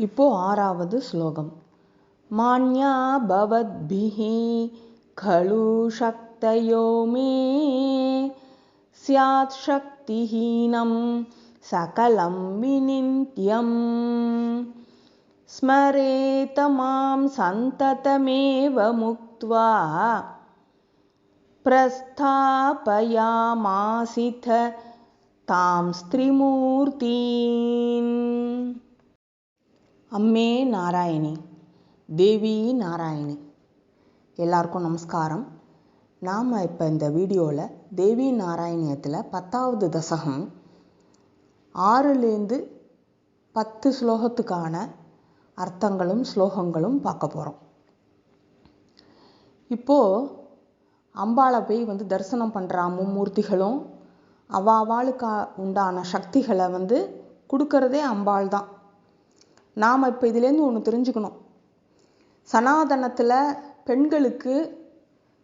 Ipoh आरावद् श्लोकं मान्या भवद्भिः खलु शक्तयो मे। स्यात् शक्तिहीनं सकलं विनिन्त्यम्। स्मरेतमां सन्ततमेव मुक्त्वा प्रस्थापयामासिथ तां स्त्रीमूर्तीन्। அம்மே நாராயணி தேவி நாராயணி. எல்லாருக்கும் நமஸ்காரம். நாம் இப்போ இந்த வீடியோவில் தேவி நாராயணியத்தில் பத்தாவது தசகம் ஆறுலேருந்து பத்து ஸ்லோகத்துக்கான அர்த்தங்களும் ஸ்லோகங்களும் பார்க்க போகிறோம் இப்போது அம்பாளை போய் வந்து தரிசனம் பண்ணுற மும்மூர்த்திகளும் அவாவாளுக்கு உண்டான சக்திகளை வந்து கொடுக்கறதே அம்பாள் தான் நாம் இப்போ இதுலேருந்து ஒன்று தெரிஞ்சுக்கணும். சனாதனத்தில் பெண்களுக்கு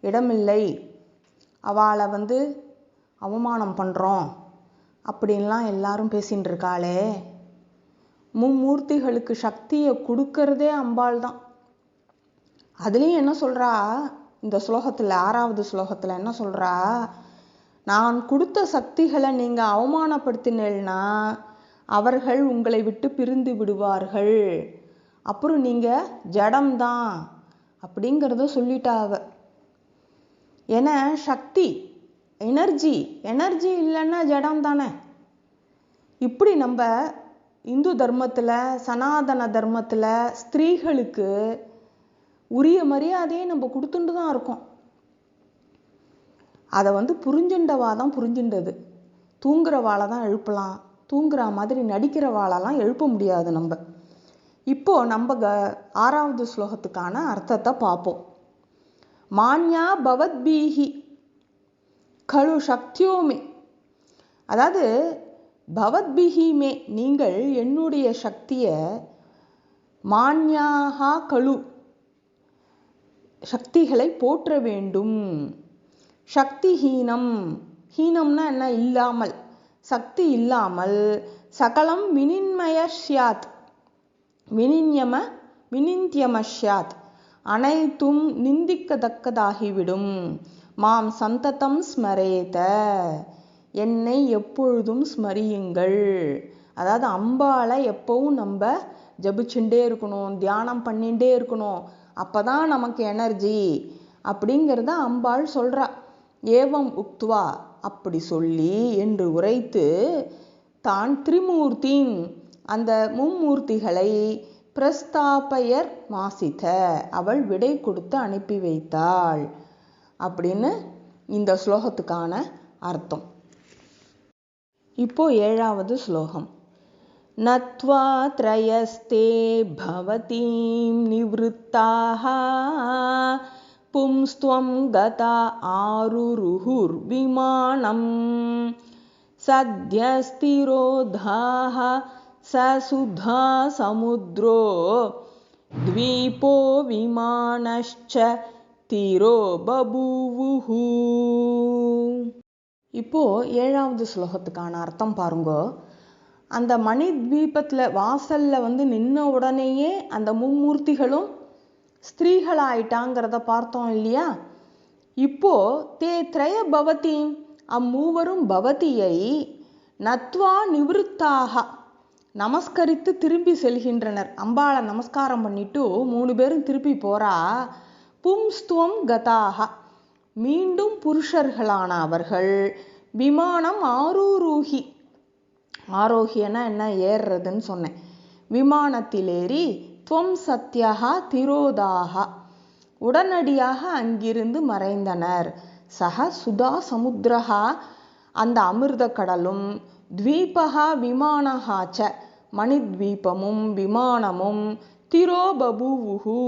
இடமில்லை. அவளை வந்து அவமானம் பண்ணுறோம் அப்படின்லாம் எல்லாரும் பேசின்னு இருக்காளே மும்மூர்த்திகளுக்கு சக்தியை கொடுக்கறதே அம்பாள் தான். அதுலேயும் என்ன சொல்கிறா இந்த ஸ்லோகத்தில் ஆறாவது ஸ்லோகத்தில் என்ன சொல்கிறா நான் கொடுத்த சக்திகளை நீங்கள் அவமானப்படுத்தினேன்னா அவர்கள் உங்களை விட்டு பிரிந்து விடுவார்கள். அப்புறம் நீங்கள் ஜடம்தான் அப்படிங்கிறத சொல்லிட்டாவ. ஏன்னா சக்தி எனர்ஜி எனர்ஜி இல்லைன்னா ஜடம் தானே இப்படி நம்ம இந்து தர்மத்தில் சனாதன தர்மத்தில் ஸ்திரீகளுக்கு உரிய மரியாதையை நம்ம கொடுத்துட்டு தான் இருக்கோம். அதை வந்து புரிஞ்சுண்டவா தான் புரிஞ்சுண்டது தூங்குறவாளை தான் எழுப்பலாம். தூங்குற மாதிரி நடிக்கிறவாளெல்லாம் எழுப்ப முடியாது நம்ம. இப்போ நம்ம க ஆறாவது ஸ்லோகத்துக்கான அர்த்தத்தை பார்ப்போம். மான்யா பவத்பீஹி கழு சக்தியோமே அதாவது பவத்பிஹிமே நீங்கள் என்னுடைய சக்தியை மான்யாகா கழு சக்திகளை போற்ற வேண்டும். சக்தி ஹீனம் ஹீனம்னா என்ன? இல்லாமல். சக்தி இல்லாமல் சகலம் வினின்மயஷ்யாத் வினின்யம மினிந்தியமஷ்யாத். அனைத்தும் நிந்திக்கத்தக்கதாகிவிடும். மாம் சந்ததம் ஸ்மரேத. என்னை எப்பொழுதும் ஸ்மரியுங்கள். அதாவது அம்பாளை எப்பவும் நம்ம ஜபிச்சுட்டே இருக்கணும் தியானம் பண்ணிகிட்டே இருக்கணும். அப்போ தான் நமக்கு எனர்ஜி. அப்படிங்கிறத அம்பாள் சொல்கிறா ஏவம் உக்துவா. அப்படி சொல்லி என்று உரைத்து தான் திரிமூர்த்தின் அந்த மும்மூர்த்திகளை பிரஸ்தாபயர் மாசித்த அவள் விடை கொடுத்து அனுப்பி வைத்தாள் அப்படின்னு இந்த ஸ்லோகத்துக்கான அர்த்தம். இப்போ ஏழாவது ஸ்லோகம். நத்வா த்ரயஸ்தே பவதீம் நிவృత్తాः पुंस्त्वं गता आरुरुहुर्विमानं सद्यस्तिरोधाः ससुधा समुद्रो द्वीपो विमानश्च तीरो बभूवुः இப்போ ஏழாவது ஸ்லோகத்துக்கான அர்த்தம் பாருங்க அந்த மணி தீபத்தில் வாசல்ல வந்து நின்ன உடனேயே அந்த மும்மூர்த்திகளும் ஸ்திரீகளாயிட்டாங்கிறத பார்த்தோம் இல்லையா? இப்போ தே திரய பவதீம் அம்மூவரும் பவதியை நத்வா நிவிருத்தாக நமஸ்கரித்து திரும்பி செல்கின்றனர். அம்பாளை நமஸ்காரம் பண்ணிட்டு மூணு பேரும் திருப்பி போறா. பும்ஸ்துவம் கதாக. மீண்டும் புருஷர்களான அவர்கள். விமானம் ஆரூரூகி. ஆரோகியனா என்ன? ஏறுறதுன்னு சொன்னேன். விமானத்திலேறி துவம் சத்யகா திரோதாக உடனடியாக அங்கிருந்து மறைந்தனர். சக சுதா சமுத்திரகா அந்த அமிர்த கடலும் த்வீபகா விமானஹாச்ச மணித்வீபமும் விமானமும் திரோபபுவுகு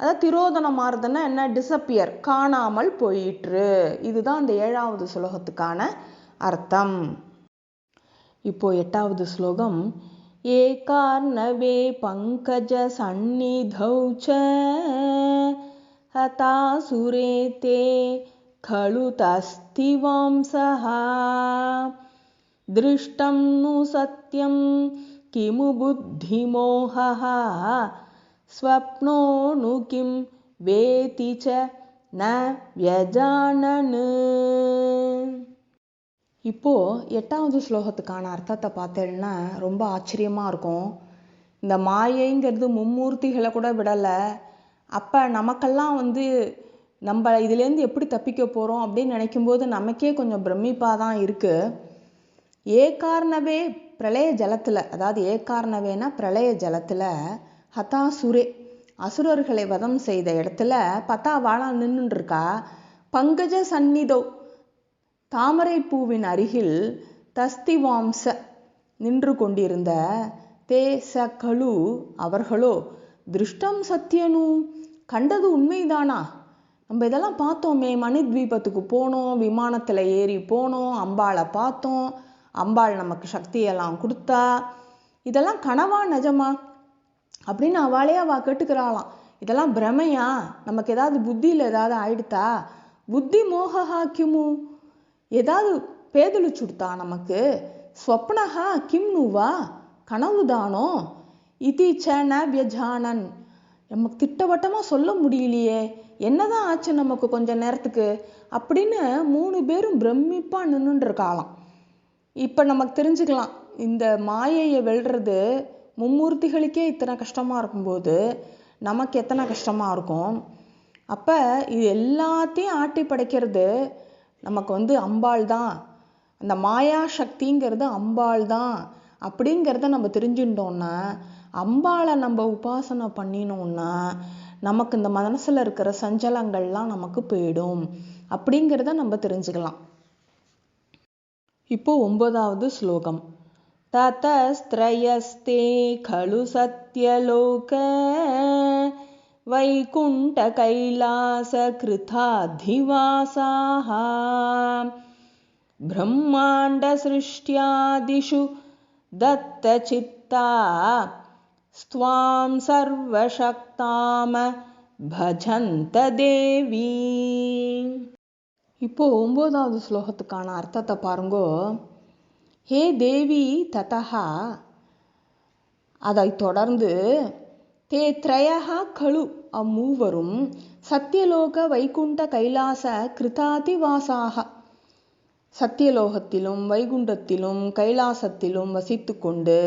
அதாவது திரோதனம் மாறுதுன்னா என்ன? டிசப்பியர் காணாமல் போயிற்று. இதுதான் அந்த ஏழாவது ஸ்லோகத்துக்கான அர்த்தம். இப்போ எட்டாவது ஸ்லோகம் एकार्णवे पङ्कजसन्निधौ च। हतासुरे ते खलु तस्तिवांसः दृष्टं नु सत्यं किमु बुद्धिमोहः? स्वप्नो नु किं वेति च न व्यजानन् இப்போ எட்டாவது ஸ்லோகத்துக்கான அர்த்தத்தை பார்த்தேன்னா ரொம்ப ஆச்சரியமா இருக்கும். இந்த மாயைங்கிறது மும்மூர்த்திகளை கூட விடலை. அப்போ நமக்கெல்லாம் வந்து நம்ம இதுலேருந்து எப்படி தப்பிக்க போகிறோம் அப்படின்னு நினைக்கும்போது நமக்கே கொஞ்சம் பிரமிப்பாக தான் இருக்குது ஏகார்ணவே பிரளய ஜலத்தில் அதாவது ஏகார்ணவேனா பிரளய ஜலத்தில் ஹதாசுரே அசுரர்களை வதம் செய்த இடத்துல பத்தா வாழா நின்றுருக்கா பங்கஜ சந்நிதோ தாமரைப்பூவின் அருகில் தஸ்திவாம்ச நின்று கொண்டிருந்த தே ச கழு அவர்களோ திருஷ்டம் சத்தியனு கண்டது உண்மைதானா? நம்ம இதெல்லாம் பார்த்தோமே மணித்வீபத்துக்கு போனோம் விமானத்தில் ஏறி போனோம் அம்பாளை பார்த்தோம் அம்பாள் நமக்கு சக்தியெல்லாம் கொடுத்தா இதெல்லாம் கனவா நிஜமா? அப்படின்னு அவளே அவள் கேட்டுக்கிறாளாம். இதெல்லாம் பிரமையா? நமக்கு ஏதாவது புத்தியில் ஏதாவது ஆயிடுத்தா? புத்தி மோக ஹாக்கியமும் ஏதாவது பேதலிச்சுடுத்தா நமக்கு? ஸ்வப்னஹா கிம் நுவா கனவுதானோ? இதி சன வியஜானன். நமக்கு திட்டவட்டமாக சொல்ல முடியலையே. என்னதான் ஆச்சு நமக்கு கொஞ்ச நேரத்துக்கு? அப்படின்னு மூணு பேரும் பிரமிப்பாக நின்றுட்டு இருக்காளாம் இப்போ நமக்கு தெரிஞ்சுக்கலாம். இந்த மாயையை வெல்றது மும்மூர்த்திகளுக்கே இத்தனை கஷ்டமாக இருக்கும்போது நமக்கு எத்தனை கஷ்டமாக இருக்கும்? அப்போ இது எல்லாத்தையும் ஆட்டி படைக்கிறது நமக்கு வந்து அம்பாள் தான் அந்த மாயா சக்திங்கிறது அம்பாள் தான் அப்படிங்கிறத நம்ம தெரிஞ்சுட்டோம்னா அம்பாளை நம்ம உபாசனை பண்ணினோம்னா நமக்கு இந்த மனசில் இருக்கிற சஞ்சலங்கள்லாம் நமக்கு போயிடும் அப்படிங்கிறத நம்ம தெரிஞ்சுக்கலாம் இப்போ ஒன்பதாவது ஸ்லோகம் ततस्त्रयस्ते खलु सत्यलोक वैकुण्ठकैलासकृताधिवासाः ब्रह्माण्डसृष्ट्यादिषु दत्तचित्ता स्त्वां सर्वशक्ताम भजन्त देवी இப்போ ஒன்பதாவது ஸ்லோகத்துக்கான அர்த்தத்தை பாருங்கோ ஹே தேவி ததா அதை தொடர்ந்து தே திரயா கழு அம்மூவரும் சத்தியலோக வைகுண்ட கைலாச கிருதாதிவாசாக சத்தியலோகத்திலும் வைகுண்டத்திலும் கைலாசத்திலும் வசித்து கொண்டு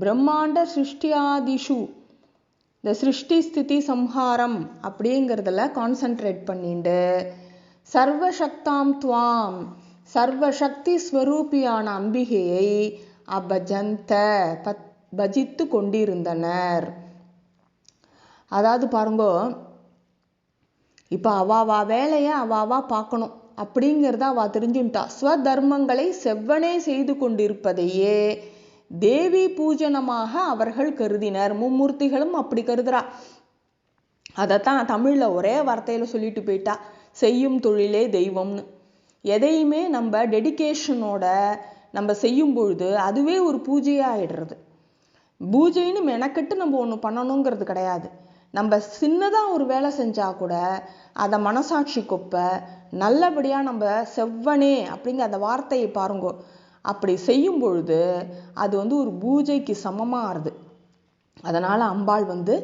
பிரம்மாண்ட சிருஷ்டியாதிஷு. இந்த சிருஷ்டி ஸ்திதி சம்ஹாரம் அப்படிங்கிறதுல கான்சன்ட்ரேட் பண்ணிண்டு சர்வசக்தாம் துவாம் சர்வசக்தி ஸ்வரூபியான அம்பிகையை அபஜந்த பத் பஜித்து கொண்டிருந்தனர். அதாவது பாருங்க இப்போ அவாவா வேலையை அவாவா பார்க்கணும் அப்படிங்கிறத அவ தெரிஞ்சுட்டா ஸ்வதர்மங்களை செவ்வனே செய்து கொண்டிருப்பதையே தேவி பூஜனமாக அவர்கள் கருதினர். மும்மூர்த்திகளும் அப்படி கருதுறா. அதைத்தான் தமிழில் ஒரே வார்த்தையில் சொல்லிட்டு போயிட்டா. செய்யும் தொழிலே தெய்வம்னு. எதையுமே நம்ம டெடிகேஷனோட நம்ம செய்யும் பொழுது அதுவே ஒரு பூஜையாகிடுறது பூஜைன்னு மெனக்கெட்டு நம்ம ஒன்று பண்ணணுங்கிறது கிடையாது. நம்ம சின்னதாக ஒரு வேலை செஞ்சால் கூட அதை மனசாட்சி கொப்ப நல்லபடியாக நம்ம செவ்வனே அப்படிங்கிற அந்த வார்த்தையை பாருங்கோ. அப்படி செய்யும் பொழுது அது வந்து ஒரு பூஜைக்கு சமமாகுது அதனால் அம்பாள் வந்து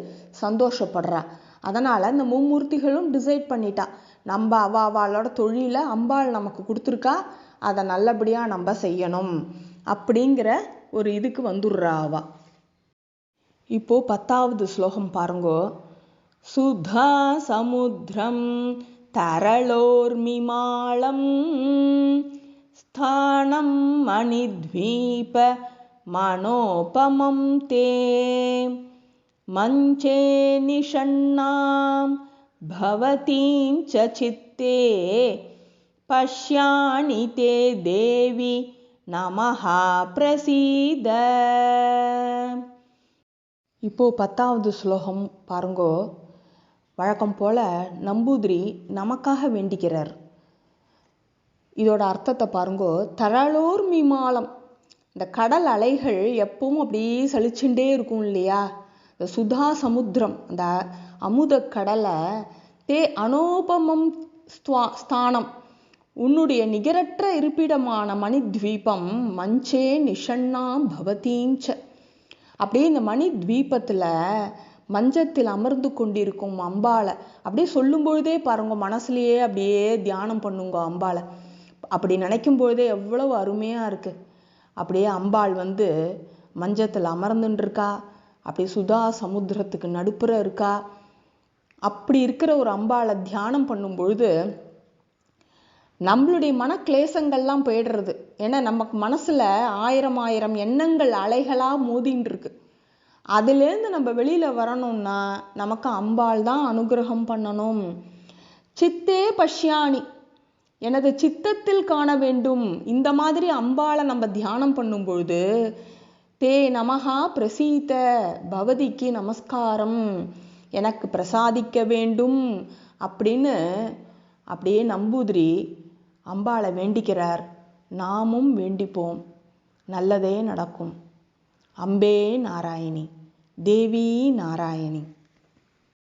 சந்தோஷப்படுறா. அதனால் இந்த மும்மூர்த்திகளும் டிசைட் பண்ணிட்டா. நம்ம அவ அவளோட தொழிலை அம்பாள் நமக்கு கொடுத்துருக்கா. அதை நல்லபடியாக நம்ம செய்யணும் அப்படிங்கிற ஒரு இதுக்கு வந்துடுறா அவள் இப்போ பத்தாவது ஸ்லோகம் பாருங்கோ சுதா சமுத்திரம் தரளோர்மிமாளம் ஸ்தானம் மணித்வீப மனோபமம் தே மஞ்சே நிஷண்ணாம் भवतीं च चित्ते पश्याणि ते देवि நமஹ பிரசீத இப்போ பத்தாவது ஸ்லோகம் பாருங்கோ. வழக்கம் போல நம்பூதிரி நமக்காக வேண்டிக்கிறார். இதோட அர்த்தத்தை பாருங்கோ. தரளோர் மீமாலம். இந்த கடல் அலைகள் எப்பவும் அப்படியே சலிச்சுட்டே இருக்கும் இல்லையா? இந்த சுதா சமுத்திரம் அந்த அமுத கடலை தே அனோபமம் ஸ்துவா ஸ்தானம். உன்னுடைய நிகரற்ற இருப்பிடமான மணித்வீபம் மஞ்சே நிஷண்ணாம் பவதீஞ்ச. அப்படியே இந்த மணி துவீபத்தில் மஞ்சத்தில் அமர்ந்து கொண்டிருக்கும் அம்பாளை. அப்படியே சொல்லும் பொழுதே பாருங்க மனசுலயே அப்படியே தியானம் பண்ணுங்க அம்பாளை. அப்படி நினைக்கும் பொழுதே எவ்வளவு அருமையாக இருக்கு. அப்படியே அம்பாள் வந்து மஞ்சத்தில் அமர்ந்துட்டுருக்கா அப்படியே சுதா சமுத்திரத்துக்கு நடுப்புற இருக்கா. அப்படி இருக்கிற ஒரு அம்பாளை தியானம் பண்ணும் பொழுது நம்மளுடைய மனக்லேசங்கள்லாம் போயிடுறது. ஏன்னா நமக்கு மனசில் ஆயிரம் ஆயிரம் எண்ணங்கள் அலைகளாக மோதின்னு இருக்கு அதுலேருந்து நம்ம வெளியில் வரணும்னா நமக்கு அம்பாள் தான் அனுகிரகம் பண்ணணும். சித்தே பஷ்யாணி. எனது சித்தத்தில் காண வேண்டும். இந்த மாதிரி அம்பாளை நம்ம தியானம் பண்ணும் பொழுது தே நமகா பிரசீத பவதிக்கு நமஸ்காரம். எனக்கு பிரசாதிக்க வேண்டும் அப்படின்னு அப்படியே நம்பூதிரி அம்பாளை வேண்டிக்கிறார். நாமும் வேண்டிப்போம். நல்லதே நடக்கும். அம்பே நாராயணி. தேவி நாராயணி.